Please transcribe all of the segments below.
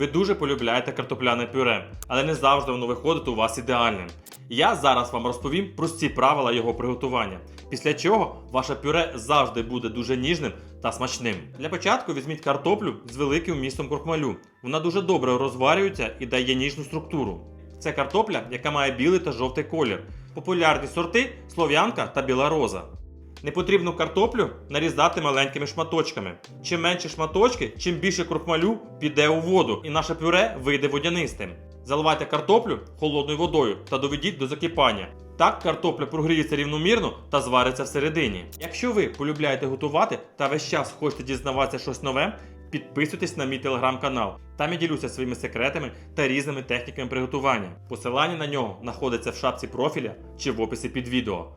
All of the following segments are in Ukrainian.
ви дуже полюбляєте картопляне пюре, але не завжди воно виходить у вас ідеальним. Я зараз вам розповім прості правила його приготування, після чого ваше пюре завжди буде дуже ніжним та смачним. Для початку візьміть картоплю з великим вмістом крохмалю. Вона дуже добре розварюється і дає ніжну структуру. Це картопля, яка має білий та жовтий колір. Популярні сорти слов'янка та біла роза. Непотрібну картоплю нарізати маленькими шматочками. Чим менше шматочки, чим більше крохмалю піде у воду, і наше пюре вийде водянистим. Заливайте картоплю холодною водою та доведіть до закипання. Так картопля прогріється рівномірно та звариться всередині. Якщо ви полюбляєте готувати та весь час хочете дізнаватися щось нове, підписуйтесь на мій телеграм-канал. Там я ділюся своїми секретами та різними техніками приготування. Посилання на нього знаходиться в шапці профіля чи в описі під відео.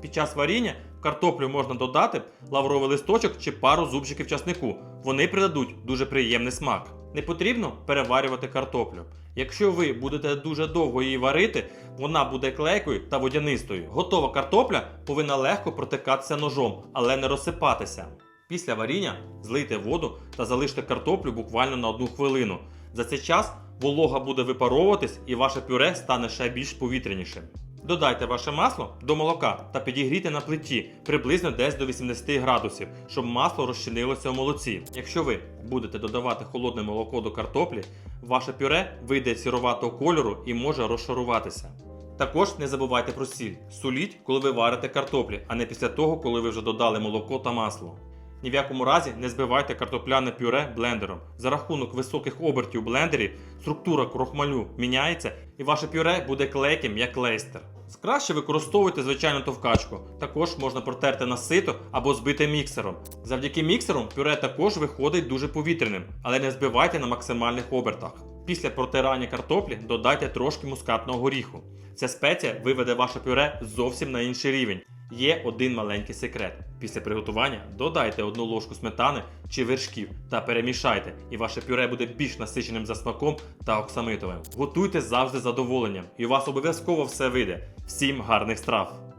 Під час варіння в картоплю можна додати лавровий листочок чи пару зубчиків часнику. Вони придадуть дуже приємний смак. Не потрібно переварювати картоплю. Якщо ви будете дуже довго її варити, вона буде клейкою та водянистою. Готова картопля повинна легко протикатися ножом, але не розсипатися. Після варіння злийте воду та залиште картоплю буквально на одну хвилину. За цей час волога буде випаровуватись і ваше пюре стане ще більш повітрянішим. Додайте ваше масло до молока та підігрійте на плиті приблизно десь до 80 градусів, щоб масло розчинилося у молоці. Якщо ви будете додавати холодне молоко до картоплі, ваше пюре вийде сіроватого кольору і може розшаруватися. Також не забувайте про сіль. Суліть, коли ви варите картоплі, а не після того, коли ви вже додали молоко та масло. Ні в якому разі не збивайте картопляне пюре блендером. За рахунок високих обертів в блендері структура крохмалю міняється і ваше пюре буде клейким, як лейстер. Краще використовуйте звичайну товкачку. Також можна протерти на сито або збити міксером. Завдяки міксеру пюре також виходить дуже повітряним, але не збивайте на максимальних обертах. Після протирання картоплі додайте трошки мускатного горіху. Ця спеція виведе ваше пюре зовсім на інший рівень. Є один маленький секрет. Після приготування додайте одну ложку сметани чи вершків та перемішайте, і ваше пюре буде більш насиченим за смаком та оксамитовим. Готуйте завжди з задоволенням, і у вас обов'язково все вийде. Всім гарних страв!